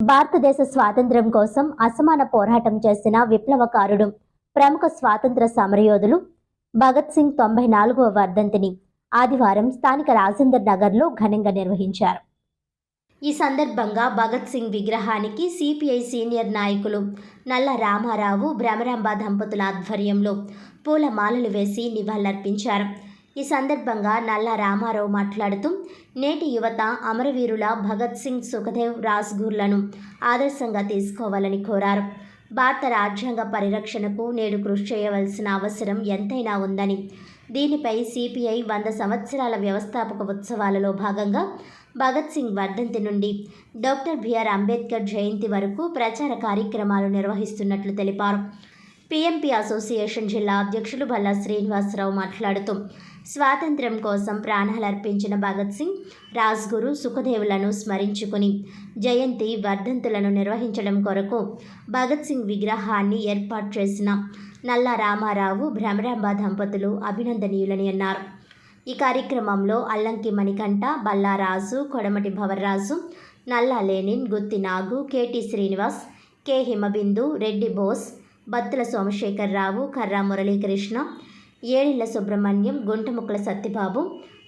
భారతదేశ స్వాతంత్ర్యం కోసం అసమాన పోరాటం చేసిన విప్లవకారుడు ప్రముఖ స్వాతంత్ర సమరయోధులు భగత్ సింగ్ తొంభై నాలుగవ వర్ధంతిని ఆదివారం స్థానిక రాజేందర్ నగర్లో ఘనంగా నిర్వహించారు. ఈ సందర్భంగా భగత్ సింగ్ విగ్రహానికి సిపిఐ సీనియర్ నాయకులు నల్ల రామారావు భ్రమరాంబ దంపతుల ఆధ్వర్యంలో పూలమాలలు వేసి నివాళులర్పించారు. ఈ సందర్భంగా నల్ల రామారావు మాట్లాడుతూ నేటి యువత అమరవీరుల భగత్ సింగ్ సుఖదేవ్ రాజ్గుర్లను ఆదర్శంగా తీసుకోవాలని కోరారు. భారత రాజ్యాంగ పరిరక్షణకు నేడు కృషి చేయవలసిన అవసరం ఎంతైనా ఉందని దీనిపై సిపిఐ వంద సంవత్సరాల వ్యవస్థాపక ఉత్సవాలలో భాగంగా భగత్ సింగ్ వర్ధంతి నుండి డాక్టర్ బిఆర్ అంబేద్కర్ జయంతి వరకు ప్రచార కార్యక్రమాలు నిర్వహిస్తున్నట్లు తెలిపారు. పిఎంపి అసోసియేషన్ జిల్లా అధ్యక్షులు భల్లా శ్రీనివాసరావు మాట్లాడుతూ స్వాతంత్ర్యం కోసం ప్రాణాలర్పించిన భగత్ సింగ్ రాజ్గురు సుఖదేవులను స్మరించుకుని జయంతి వర్ధంతులను నిర్వహించడం కొరకు భగత్ సింగ్ విగ్రహాన్ని ఏర్పాటు చేసిన నల్ల రామారావు భ్రమరాంబ దంపతులు అభినందనీయులని అన్నారు. ఈ కార్యక్రమంలో Allanki Manikanta Ballaraju Kodamati Bhavarraju Nalla Lenin Gutti Nagu KT Srinivas K Himabindu Reddy Bose Battula Somasekhararao Karra Muralikrishna Edilla Subrahmanyam Guntamukkala Satyababu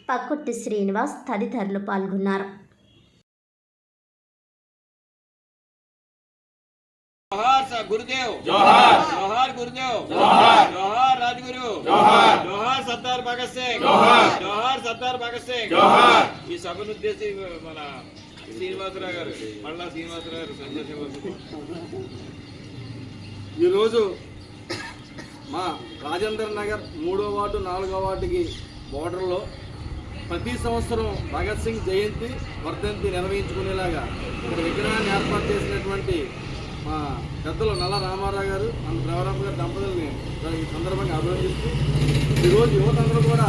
Pakkurthi Srinivas తదితరులు పాల్గొన్నారు. శ్రీనివాసరావు గారు మళ్ళా శ్రీనివాసరావు గారు సంజయ్ ఈరోజు మా రాజేందర్ నగర్ మూడో వార్డు నాలుగో వార్డుకి బోర్డర్లో ప్రతి సంవత్సరం భగత్ సింగ్ జయంతి వర్ధంతి నిర్వహించుకునేలాగా ఇక్కడ విగ్రహాన్ని ఏర్పాటు చేసినటువంటి మా పెద్దలు నల్ల రామారావు గారు మన ద్రవరామ గారి దంపతుల్ని ఈ సందర్భంగా అభినందిస్తూ ఈరోజు యువతందరూ కూడా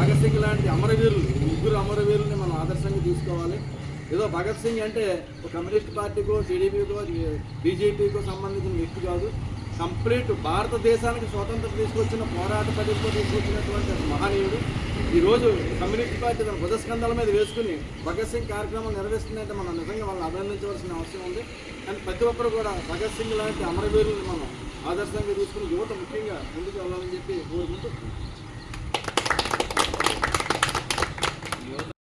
భగత్ సింగ్ లాంటి అమరవీరులు ముగ్గురు అమరవీరుల్ని మనం ఆదర్శంగా తీసుకోవాలి. ఏదో భగత్ సింగ్ అంటే ఒక కమ్యూనిస్ట్ పార్టీకో టీడీపీకో బీజేపీకో సంబంధించిన వ్యక్తి కాదు. కంప్లీట్ భారతదేశానికి స్వాతంత్రం తీసుకొచ్చిన పోరాట పరిస్థితులు తీసుకొచ్చినటువంటి మహనీయుడు. ఈరోజు కమ్యూనిస్ట్ పార్టీ తన బుధస్కంధాల మీద వేసుకుని భగత్ సింగ్ కార్యక్రమం నిర్వహిస్తుందంటే మనం నిజంగా వాళ్ళని అభినందించవలసిన అవసరం ఉంది. కానీ ప్రతి ఒక్కరు కూడా భగత్ సింగ్ లాంటి అమరవీరుల్ని మనం ఆదర్శంగా తీసుకుని యువత ముఖ్యంగా ముందుకు వెళ్ళాలని చెప్పి కోరుకుంటూ